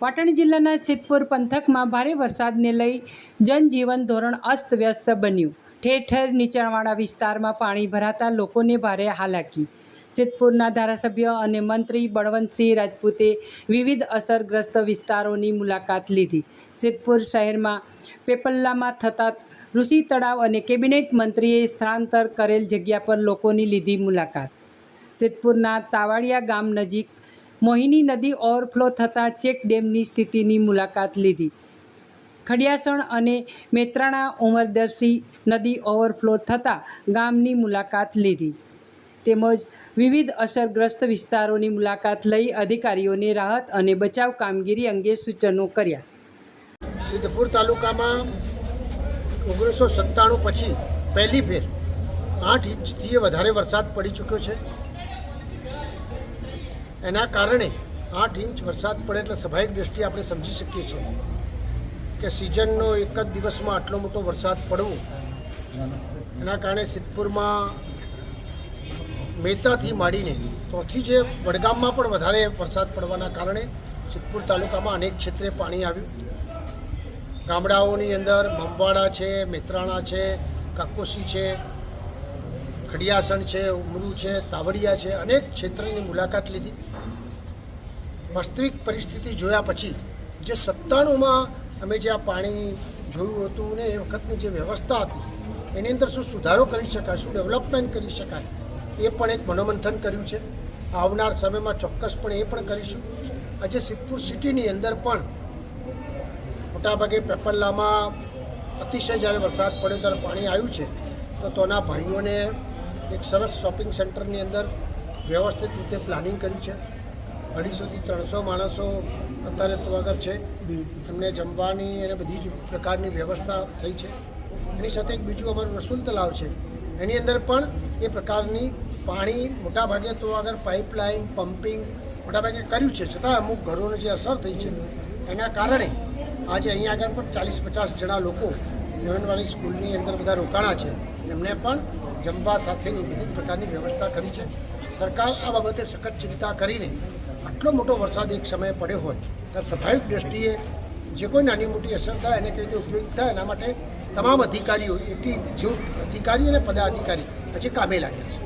પાટણ જિલ્લાના સિદ્ધપુર પંથકમાં ભારે વરસાદને લઈ જનજીવન ધોરણ અસ્તવ્યસ્ત બન્યું. ઠેર ઠેર નીચાણવાળા વિસ્તારમાં પાણી ભરાતા લોકોને ભારે હાલાકી. સિદ્ધપુરના ધારાસભ્ય અને મંત્રી બળવંતસિંહ રાજપૂતે વિવિધ અસરગ્રસ્ત વિસ્તારોની મુલાકાત લીધી. સિદ્ધપુર શહેરમાં પેપલ્લામાં થતા ઋષિ તળાવ અને કેબિનેટ મંત્રીએ સ્થળાંતર કરેલ જગ્યા પર લોકોની લીધી મુલાકાત. સિદ્ધપુરના તાવાડિયા ગામ નજીક મોહિની નદી ઓવરફ્લો થતાં ચેક ડેમની સ્થિતિની મુલાકાત લીધી. ખડિયાસણ અને મેત્રાણા ઉમરદરસી નદી ઓવરફ્લો થતાં ગામની મુલાકાત લીધી. તેમજ વિવિધ અસરગ્રસ્ત વિસ્તારોની મુલાકાત લઈ અધિકારીઓને રાહત અને બચાવ કામગીરી અંગે સૂચનો કર્યા. સિદ્ધપુર તાલુકામાં ઓગણીસો સત્તાણું પછી પહેલી ફેર આઠ ઇંચથી વધારે વરસાદ પડી ચૂક્યો છે. એના કારણે આઠ ઇંચ વરસાદ પડે એટલે સ્વાભાવિક દ્રષ્ટિએ આપણે સમજી શકીએ છીએ કે સિઝનનો એક જ દિવસમાં આટલો મોટો વરસાદ પડવો, એના કારણે સિદ્ધપુરમાં મેતાથી માંડીને તોથી જે વડગામમાં પણ વધારે વરસાદ પડવાના કારણે સિદ્ધપુર તાલુકામાં અનેક ક્ષેત્રે પાણી આવ્યું. ગામડાઓની અંદર મમવાડા છે, મેત્રાણા છે, કાકોસી છે ખડિયાસણ છે, ઉમરું છે, તાવડિયા છે, અનેક ક્ષેત્રની મુલાકાત લીધી. વાસ્તવિક પરિસ્થિતિ જોયા પછી જે સત્તાણુંમાં અમે જે આ પાણી જોયું હતું ને એ વખતની જે વ્યવસ્થા હતી, એની અંદર શું સુધારો કરી શકાય, શું ડેવલપમેન્ટ કરી શકાય, એ પણ એક મનોમંથન કર્યું છે. આવનાર સમયમાં ચોક્કસપણે એ પણ કરીશું. આજે સિદ્ધપુર સિટીની અંદર પણ મોટાભાગે પેપલ્લામાં અતિશય જ્યારે વરસાદ પડ્યો ત્યારે પાણી આવ્યું છે, તો તોના ભાઈઓને એક સરસ શોપિંગ સેન્ટરની અંદર વ્યવસ્થિત રીતે પ્લાનિંગ કર્યું છે. અઢીસોથી ત્રણસો માણસો અત્યારે તો આગળ છે. એમને જમવાની અને બધી જ પ્રકારની વ્યવસ્થા થઈ છે. એની સાથે એક બીજું અમારું રસુલ તલાવ છે. એની અંદર પણ એ પ્રકારની પાણી મોટાભાગે તો આગળ પાઇપલાઇન, પમ્પિંગ મોટાભાગે કર્યું છે. છતાં અમુક ઘરોને જે અસર થઈ છે, એના કારણે આજે અહીંયા આગળ પણ ચાલીસ પચાસ જણા લોકો નવનવાળી સ્કૂલની અંદર બધા રોકાણા છે. એમને પણ જમવા સાથેની વિવિધ પ્રકારની વ્યવસ્થા કરી છે. સરકાર આ બાબતે સખત ચિંતા કરીને આટલો મોટો વરસાદ એક સમયે પડ્યો હોય ત્યારે સ્વાભાવિક દ્રષ્ટિએ જે કોઈ નાની મોટી અસર થાય એને કઈ રીતે ઉપયોગી થાય એના માટે તમામ અધિકારીઓ એકી જૂથ અધિકારી અને પદાધિકારી હજી કામે લાગ્યા છે.